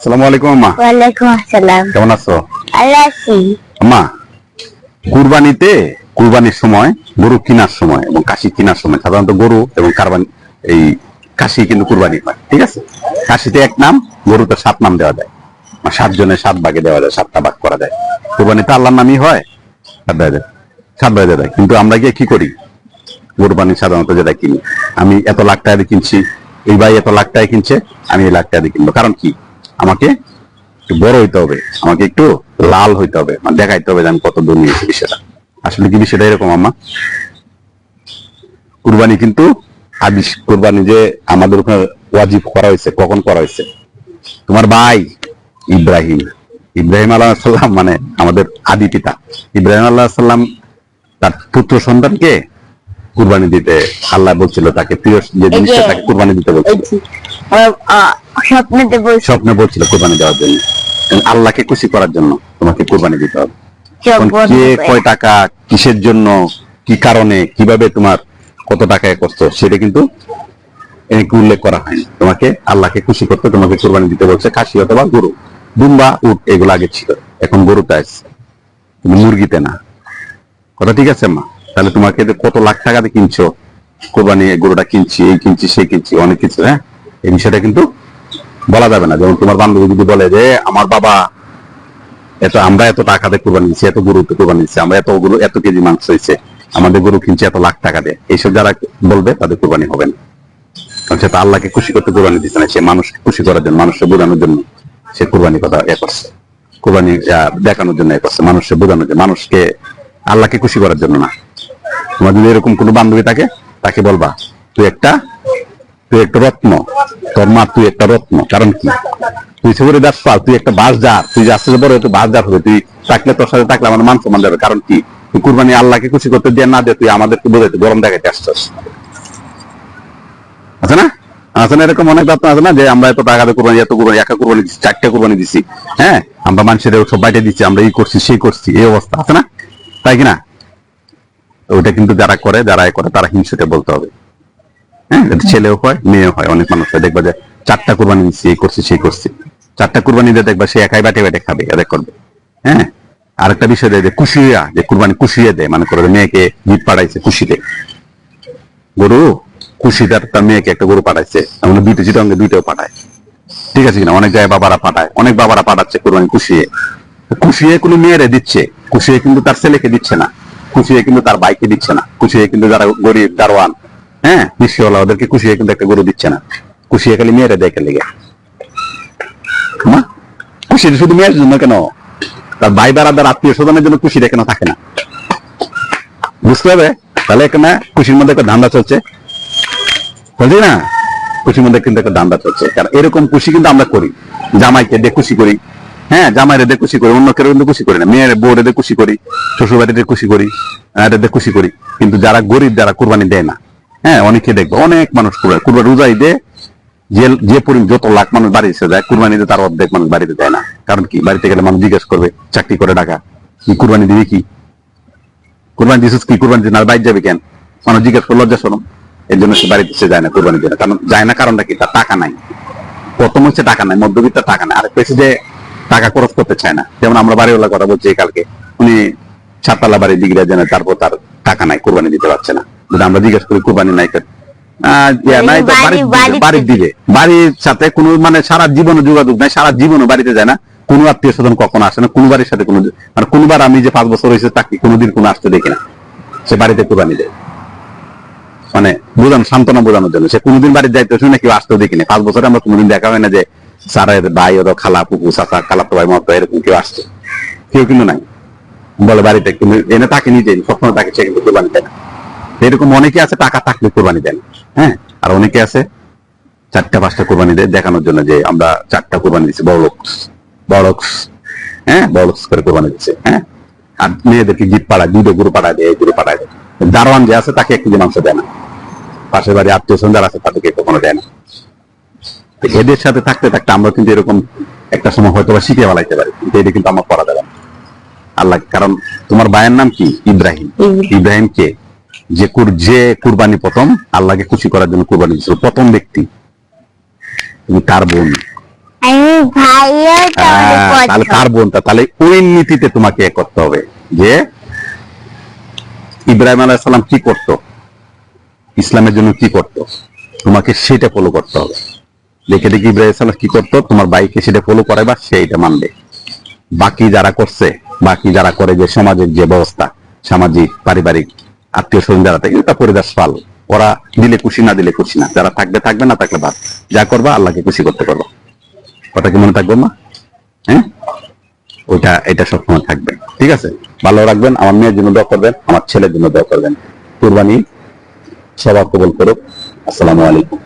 আসসালামু আলাইকুম আম্মা। ওয়ালাইকুম আসসালাম। কেমন আছো? আল্লাহ আছি। আম্মা কুরবানিতে কুরবানির সময় গরু কেনার সময় এবং কাশি কেনার সময় সাধারণত গরু এবং কারবানি এই কাশি কিন্তু কুরবানি হয় ঠিক আছে? কাশিতে এক নাম গরুতে সাত নাম দেওয়া যায়। সাত জনের সাত ভাগে দেওয়া যায় সাতটা ভাগ করা যায়। কুরবানিতে আল্লাহর নামই হয় সাত ভাগে সাত ভাগে দেয় কিন্তু আমরা গিয়ে কি করি? কোরবানি সাধারণত যেটা কিনি আমি এত লাখ টাকা দিয়ে কিনছি এই ভাই এত লাখ টাকা কিনছে আমি এই লাখ টাকা দিয়ে কিনবো। কারণ কি? আমাকে একটু বড় হইতে হবে আমাকে একটু লাল হইতে হবে মানে দেখাইতে হবে যে আমি কত দূর নিয়েছি বিষয়টা। আসলে কি বিষয়টা এরকম আম্মা? কুরবানি কিন্তু আদিস কুরবানি যে আমাদের উপর ওয়াজিব করা হয়েছে কখন করা হয়েছে? তোমার ভাই ইব্রাহিম ইব্রাহিম আল্লাহ সাল্লাম মানে আমাদের আদি পিতা। ইব্রাহিম আল্লাহ সাল্লাম তার পুত্র সন্তানকে কুরবানি দিতে আল্লাহ বলছিল তাকে প্রিয় যে জিনিসটা তাকে কুরবানি দিতে বলছিল। স্বপ্নেতে বলছি স্বপ্নে বলছিল কুরবানি দেওয়ার জন্য। আল্লাহকে খুশি করার জন্য তোমাকে কুরবানি দিতে হবে। কে কয় টাকা কিসের জন্য কি কারণে কীভাবে তোমার কত টাকায় কষ্ট সেটা কিন্তু উল্লেখ করা হয়নি। তোমাকে আল্লাহকে খুশি করতে তোমাকে কুরবানি দিতে বলছে খাসি অথবা গরু। দুম্বা উট এগুলো আগে ছিল। এখন গরুতে আসছে। কিন্তু মুরগিতে না। কথা ঠিক আছে মা? তাহলে তোমাকে কত লাখ টাকা দিয়ে কিনছো কোরবানি গরুটা কিনছি এই কিনছি সেই কিনছি অনেক কিছু হ্যাঁ? এই বিষয়টা কিন্তু বলা যাবে না। যেমন তোমার বান্ধবী যদি বলে যে, আমার বাবা এত, আমরা এত টাকা দিয়ে কোরবানি দিচ্ছি এত গরু কোরবানি দিচ্ছি আমরা এত গরু, এত কেজি মাংস হয়েছে আমাদের গরু কিনছে এত লাখ টাকা দিয়ে। এইসব যারা বলবে, তাদের কোরবানি হবে না। কারণ সে তো আল্লাহকে খুশি করতে কোরবানি দিচ্ছে না, সে মানুষকে খুশি করার জন্য, মানুষকে বোঝানোর জন্য সে কোরবানি কথা এ করছে। কোরবানি দেখানোর জন্য এ করছে, মানুষকে বোঝানোর জন্য, মানুষকে আল্লাহকে খুশি করার জন্য না। তোমার যদি এরকম কোনো বান্ধবী থাকে, তাকে বলবা, তুই একটা তুই একটা রত্ন, তোর মা তুই একটা রত্ন, কারণ কি? তুই সেগুলো দাস তুই একটা বাস যা তুই যে আস্তে বড় তুই বাস যার হবে, তুই থাকলে তোর সাথে থাকলে আমার মান সম্মান যাবে, কারণ কি? তুই কুরবানি আল্লাহকে খুশি করতে দিয়ে না দিয়ে তুই আমাদেরকে বোঝাইতে, গরম দেখাইতে আসছিস। আছে না? আছে না? এরকম অনেক রত্ন আছে না যে আমরা এত টাকা কোরবানি, এত কোরবানি, একা কোরবানি দিচ্ছি, চারটে কোরবানি দিচ্ছি হ্যাঁ? আমরা মানুষের সব বাইটে দিচ্ছি, আমরা এই করছি, সেই করছি, এই অবস্থা, আছে না? তাই কি না? ওটা কিন্তু যারা করে যারা করে, তারা হিংসুটে বলতে হবে। হ্যাঁ ছেলেও হয়, মেয়েও হয়, অনেক মানুষ দেখবা যে চারটা কোরবানি দিচ্ছি, এই করছি, সেই করছি। চারটা কোরবানি দিয়ে দেখবা সে একাই বাটে বাটে খাবে, এদের করবে। হ্যাঁ আরেকটা বিষয় দেয় যে কুশিয়া যে কুরবানি কুশিয়ে দেয় মানে করে মেয়েকে গিফট পাঠাইছে খুশিতে গরু খুশিদার তার মেয়েকে একটা গরু পাঠাইছে এমন দুইটা চিটঙ্গে দুইটাও পাঠায়। ঠিক আছে কিনা? অনেক জায়গায় বাবারা পাঠায়, অনেক বাবারা পাঠাচ্ছে কোরবানি কুশিয়ে। কুশিয়ে কোনো মেয়েরে দিচ্ছে, কুশিয়ে কিন্তু তার ছেলেকে দিচ্ছে না। কুশিয়ে কিন্তু তার বাইকে দিচ্ছে না। কুশিয়ে কিন্তু যারা গরিব, দারোয়ান হ্যাঁ নিশ্চয়ওয়ালা ওদেরকে কুশিয়ে কিন্তু একটা গরু দিচ্ছে না। কুশিয়ে খালি মেয়েরে দেখে লেগে। খুশি শুধু মেয়ের জন্য কেন? তার ভাই বেড়াদার আত্মীয় স্বজনের জন্য খুশি কেন থাকে না? বুঝতে হবে তাহলে এখানে খুশির মধ্যে একটা ধান্দা চলছে। বুঝলি না? খুশির মধ্যে কিন্তু একটা ধান্দা চলছে। কারণ এরকম খুশি কিন্তু আমরা করি। জামাইকে দিয়ে খুশি করি। হ্যাঁ জামাই দিয়ে খুশি করি, অন্য কেউ কিন্তু খুশি করি না। মেয়ের, বউরে দিয়ে খুশি করি শ্বশুর বাড়িতে খুশি করি এদের খুশি করি। কিন্তু যারা গরিব, যারা কোরবানি দেয় না হ্যাঁ অনেকে দেখবে। অনেক মানুষ কোরবানি কোরবানি রোজাই দেয় যে পরিমাণ যত লাখ মানুষ বাড়িতে যায়, কুরবানিতে তার অর্ধেক মানুষ বাড়িতে দেয় না। কারণ কি? বাড়িতে গেলে মানুষ জিজ্ঞেস করবে, চাকরি করে টাকা? কি কুরবানি দিবি কি? কুরবানি দিছিস কি? কুরবানি দিন আর বাইর যাবে কেন? মানুষ জিজ্ঞেস করল লজ্জা শরম? এর জন্য সে বাড়িতে সে যায় না কুরবানি দিয়ে কারণ যায় না কারণটা কি? তার টাকা নাই। প্রথম হচ্ছে টাকা নাই, মধ্যবিত্ত টাকা নাই। আর পেয়েছে যে টাকা খরচ করতে চায় না। যেমন আমরা বাড়িওয়ালা কথা বলছি কালকে। উনি সাততলা বাড়ি ডিগ্রি জানে তারপর তার টাকা নাই, কোরবানি দিতে পারছে না। আমরা জিজ্ঞেস করি কোরবানি নাই কেন? বাড়ির বাড়িতে বাড়ির সাথে কোনো মানে সারা জীবনে যোগাযোগ নাই সারা জীবনও বাড়িতে যায় না। কোনো আত্মীয় স্বজন কখনো আসে না কোনো বাড়ির সাথে কোনো মানে কোনোবার আমি যে পাঁচ বছর হয়েছে তাকে কোনোদিন কোনো আসতে দেখি না। সে বাড়িতে কোরবানি দেয়। মানে বোঝানো সান্ত্বনা বোঝানোর জন্য। সে কোনোদিন বাড়িতে যাইতে শুনে না কেউ আসতেও দেখি না। পাঁচ বছরে আমরা কোনোদিন দেখা হয় না যে স্যারের ভাই ওর খালা পুকু চাচা খালাতো ভাই মতো এরকম কেউ আসছে। কেউ কিন্তু নাই। বলে বাড়িতে কিন্তু এনে তাকে নিজে সবসময় তাকে সে কিন্তু কোরবানি দেয় না। এরকম অনেকে আছে টাকা থাকলে কোরবানি দেন হ্যাঁ? আর অনেকে আছে চারটা পাঁচটা কোরবানি দেয় দেখানোর জন্য যে আমরা চারটা কোরবানি দিচ্ছি বড় লোক বড় লোক হ্যাঁ? বড় লোক করে কোরবানি দিচ্ছে হ্যাঁ? আর মেয়েদেরকে গিফট পাড়ায় দুটো গরু পাঠায় দেয় গরু পাঠায় দেয়। দারোয়ান যে আছে তাকে এক কেজি মাংস দেয় না। পাশের বাড়ি আত্মীয় স্বজন আছে তাদেরকে কখনো দেয় না। এদের সাথে থাকতে থাকতে আমরা কিন্তু এরকম একটা সময় হয়তো বা শিখে ফেলাইতে পারি কিন্তু এটা কিন্তু আমার করা যাবে না। আল্লাহ কারণ তোমার বায়ের নাম কি? ইব্রাহিম। ইব্রাহিম কে? যে কুর- যে কুরবানি প্রথম আল্লাহকে খুশি করার জন্য কুরবানি দিয়েছিল। প্রথম ব্যক্তি। তুমি তার বোন। হ্যাঁ, তাহলে তার বোনটা তাহলে ওই নীতিতে তোমাকে এ করতে হবে যে ইব্রাহিম আলাহ সাল্লাম কি করত? ইসলামের জন্য কি করত? তোমাকে সেটা ফলো করতে হবে। দেখে দেখি ইব্রাহিম সাল্লাম কি করতো? তোমার বাইকে সেটা ফলো করে বা সে এটা মানবে। বাকি যারা করছে বাকি যারা করে যে সমাজের যে ব্যবস্থা সামাজিক পারিবারিক আত্মীয় স্বজন যারা থাকে, এটা পরিদাস ফাল ওরা দিলে খুশি, না দিলে খুশি না। যারা থাকবে থাকবে, না থাকলে বাদ। যা করবা, আল্লাহকে খুশি করতে পারব ওটা কি মনে থাকবে, মা? হ্যাঁ? ওইটা, এটা সবসময় থাকবে। ঠিক আছে? ভালো রাখবেন, আমার মেয়ের জন্য দোয়া করবেন, আমার ছেলের জন্য দোয়া করবেন। কুরবানি সবার কবল করুক। আসসালামু আলাইকুম।